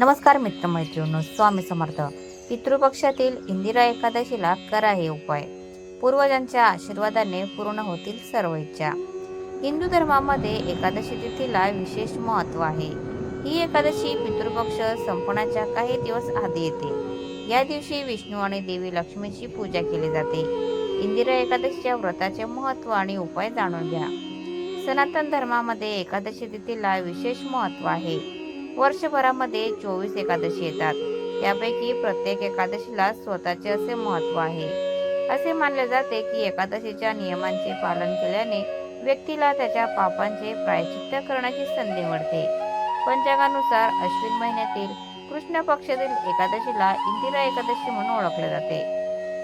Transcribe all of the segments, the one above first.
नमस्कार मित्रमैत्रिणी स्वामी समर्थ. पितृपक्षातील इंदिरा एकादशीला करा हे उपाय. पूर्वजांच्या आशीर्वादाने पूर्ण होतील सर्व इच्छा. हिंदू धर्मामध्ये एकादशी तिथीला विशेष महत्त्व आहे. ही एकादशी पितृपक्ष संपण्याच्या काही दिवस आधी येते. या दिवशी विष्णू आणि देवी लक्ष्मीची पूजा केली जाते. इंदिरा एकादशीच्या व्रताचे महत्त्व आणि उपाय जाणून घ्या. सनातन धर्मामध्ये एकादशी तिथीला विशेष महत्त्व आहे. वर्षभरामध्ये चोवीस एकादशी येतात. त्यापैकी प्रत्येक एकादशीला स्वतःचे असे महत्त्व आहे. असे मानले जाते की एकादशीच्या नियमांचे पालन केल्याने व्यक्तीला त्याच्या पापांचे प्रायचित्त करण्याची संधी मिळते. पंचांगानुसार अश्विन महिन्यातील कृष्ण पक्षातील एकादशीला इंदिरा एकादशी म्हणून ओळखले जाते.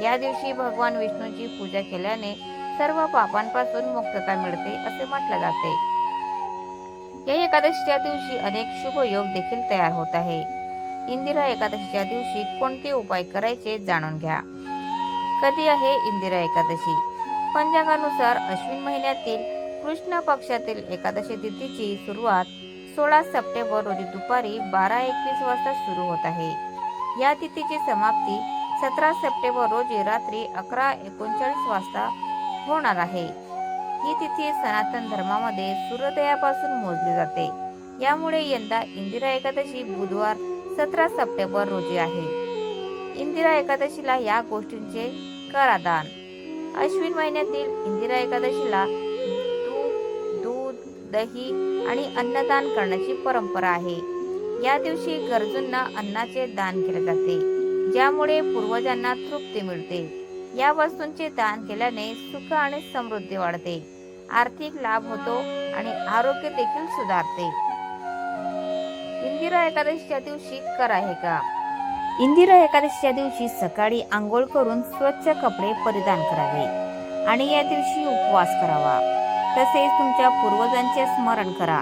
या दिवशी भगवान विष्णूची पूजा केल्याने सर्व पापांपासून मुक्तता मिळते असे म्हटले जाते. या एकादशीच्या दिवशी अनेक शुभ योग देखील तयार होत आहे. इंदिरा एकादशीच्या दिवशी कोणते उपाय करायचे जाणून घ्या. कधी आहे इंदिरा एकादशी? पंचांगानुसार अश्विन महिन्यातील कृष्ण पक्षातील एकादशी तिथीची सुरुवात सोळा सप्टेंबर रोजी दुपारी बारा एकवीस वाजता सुरू होत आहे. या तिथीची समाप्ती सतरा सप्टेंबर रोजी रात्री अकरा एकोणचाळीस वाजता होणार आहे. ही तिथी सनातन धर्मामध्ये सूर्योदयापासून मोजली जाते. यामुळे यंदा इंदिरा एकादशी बुधवार सतरा सप्टेंबर रोजी आहे. इंदिरा एकादशीला या गोष्टींचे करादान. अश्विन महिन्यातील इंदिरा एकादशीला दूध दूध दही आणि अन्नदान करण्याची परंपरा आहे. या दिवशी गरजूंना अन्नाचे दान केले जाते ज्यामुळे पूर्वजांना तृप्ती मिळते. या वस्तूंचे दान केल्याने सुख आणि समृद्धी वाढते. आर्थिक लाभ होतो आणि आरोग्य देखील सुधारते. इंदिरा एकादशीच्या दिवशी करा हे का? इंदिरा एकादशीच्या दिवशी सकाळी आंघोळ करून स्वच्छ कपडे परिधान करावे आणि या दिवशी उपवास करावा. तसेच तुमच्या पूर्वजांचे स्मरण करा.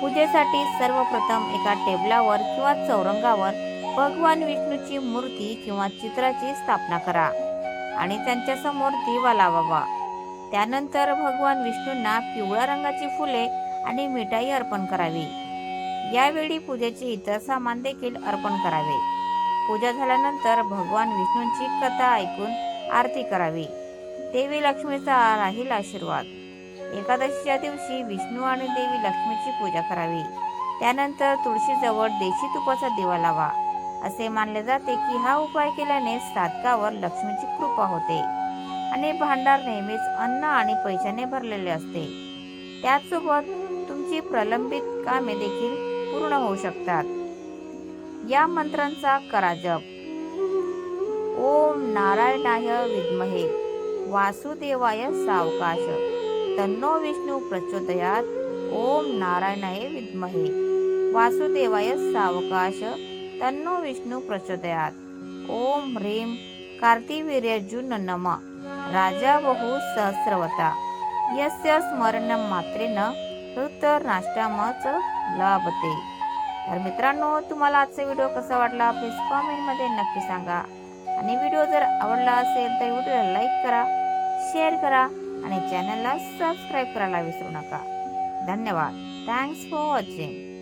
पूजेसाठी सर्वप्रथम एका टेबलावर किंवा चौरंगावर भगवान विष्णूची मूर्ती किंवा चित्राची स्थापना करा आणि त्यांच्यासमोर दिवा लावावा. त्यानंतर भगवान विष्णूंना पिवळ्या रंगाची फुले आणि मिठाई अर्पण करावी. यावेळी पूजेचे इतर सामान देखील अर्पण करावे. पूजा झाल्यानंतर भगवान विष्णूंची कथा ऐकून आरती करावी. देवी लक्ष्मीचा राहील आशीर्वाद. एकादशीच्या दिवशी विष्णू आणि देवी लक्ष्मीची पूजा करावी. त्यानंतर तुळशीजवळ देशी तुपाचा दिवा लावा. असे मानले जाते की हा उपाय केल्याने साधकावर लक्ष्मीची कृपा होते. आणि भांडार नेहमीच अन्न आणि पैशाने भरलेले असते. त्याचसोबत तुमची प्रलंबित कामे देखील पूर्ण होऊ शकतात. या मंत्रांचा करा जप. ओम नारायणाय विद्महे. वासुदेवाय सावकाश. तन्नो विष्णू प्रचोदयात. ओम नारायणाय विद्महे. वासुदेवाय सावकाश. तन्नो विष्णू प्रचोदयात. ओम ह्रीं कार्तिवीर्यजुन नमः राजा बहु सहस्रवता. यस्य स्मरणं मात्रेन नाष्टामच लाभते. तर मित्रांनो तुम्हाला आजचा व्हिडिओ कसा वाटला? प्लीज कॉमेंटमध्ये नक्की सांगा. आणि व्हिडिओ जर आवडला असेल तर व्हिडिओला लाईक करा शेअर करा आणि चॅनलला सबस्क्राईब करायला विसरू नका. धन्यवाद. Thanks for watching